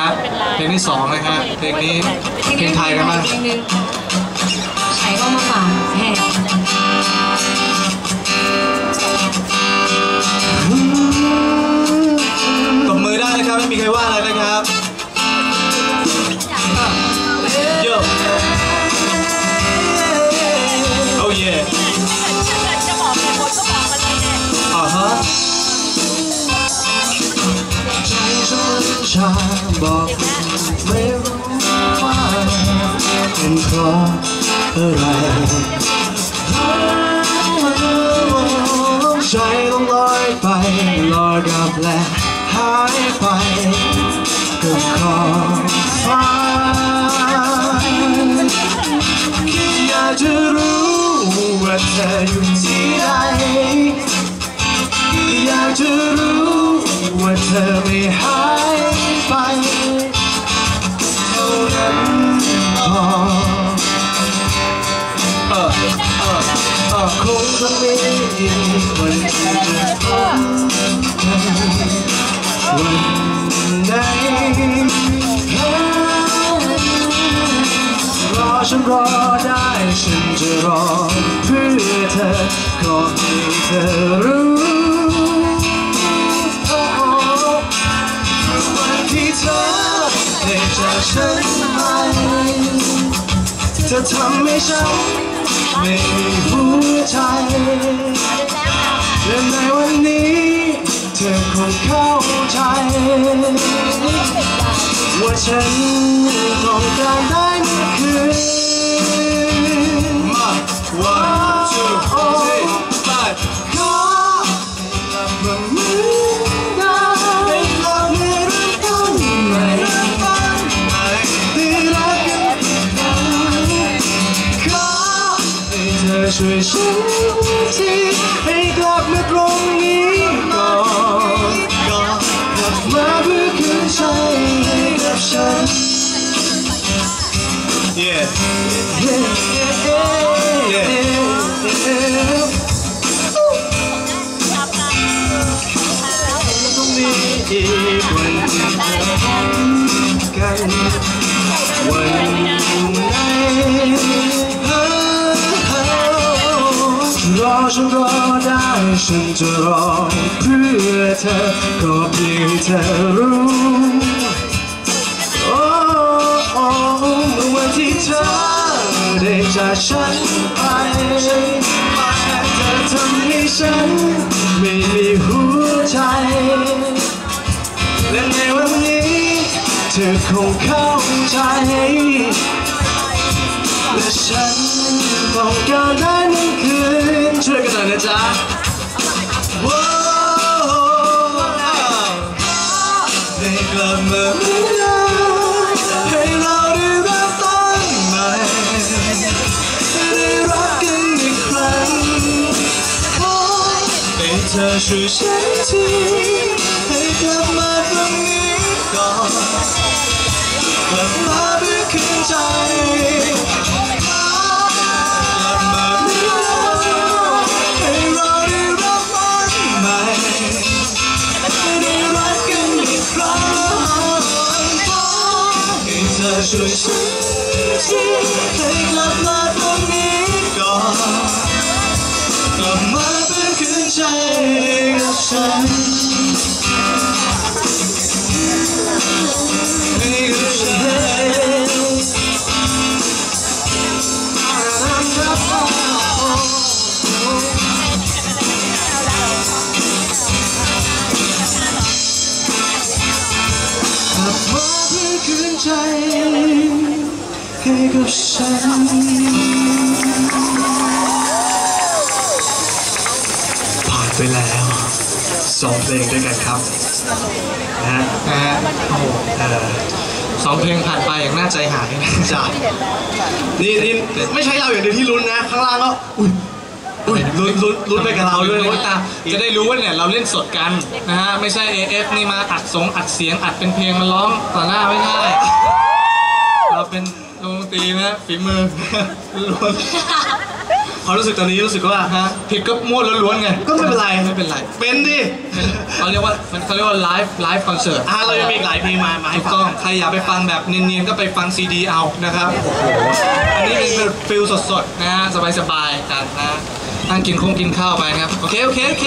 ฮะเพลงที่สองนะฮะเพลงนี้เพลงไทยกันบ้างเพลงหนึงไข่ก็มาฝากแห่ ชาบอกไม่รู้ว่าเป็นเพราะอะไรใจต้องลอยไปลอยกับและหายไปกับขอบฟ้าอยากจะรู้ว่าเธออยู่ที่ไหนอยากจะรู้ว่าเธอไม่หาย ไปเท่านั้นพอเออเออเออค ฉันไปเธอทำให้ฉันไม่มีหัวใจและในวันนี้ เธอคงเข้าใจ ว่าฉันต้องการได้มันคือมา one two three เธอช่วยฉันทีให้กลับมาตรงนี้ก่อนก่อนกลับมาเพื่อคืนใจให้กับฉัน yeah yeah ต้องมีอีกวันที่พบกันวันไหนรอ ฉันรอได้ฉันจะรอเพื่อเธอก็เพียงเธอรู้โอ้โอ้เมื่อวันที่เธอได้จากฉันไปเธอทำให้ฉันไม่มีหัวใจและในวันนี้เธอคงเข้าใจและฉันต้องการได้มันคืน ช่วยกันหน่อยนะจ๊ะโอ้ได้กลับมาเมื่อไรให้เราได้เริ่มต้นใหม่ได้รักกันอีกครั้งขอให้เธอช่วยฉันทีให้กลับมาตรงนี้ก่อนกลับมาเพื่อคืนใจ ธอช่วยฉันทีให้กลับมาตรงนี้ก่อนกลับมาเพื่อคืนใจกับฉัน มาเพื่อคืนใจให้กับฉันผ่านไปแล้วสองเพลงด้วยกันครับนะฮะนะฮะโอ้โหเอ่อสองเพลงผ่านไปอย่างน่าใจหายนะจ้ะนี่นี่ไม่ใช่เราอย่างเดียวที่ลุ้นนะ ข้างล่างก็ อุ้ย อุ้ยลุ้นลุ้นลุ้นไปกับเราด้วยลุ้นตามจะได้รู้ว่าเนี่ยเราเล่นสดกันนะฮะไม่ใช่ AF นี่มาอัดสงอัดเสียงอัดเป็นเพลงมาร้องต่อหน้าไม่ใช่เราเป็นวงดนตรีนะฝีมือล้วนความรู้สึกตอนนี้รู้สึกว่าฮะผิดก็มั่วล้วนๆไงก็ไม่เป็นไรไม่เป็นไรเป็นดิเขาเรียกว่ามันเขาเรียกว่าไลฟ์ไลฟ์คอนเสิร์ตอะเรายังมีอีกหลายเพลงมามาให้ถูกฟัต้องงใครอยากไปฟังแบบเนียนๆก็ไปฟังซีดีเอานะครับโอ้โหอันนี้เป็นฟิลสดๆนะฮะสบายๆกันนะ นั่งกินคงกินข้าวไปนะครับ โอเค โอเค โอเค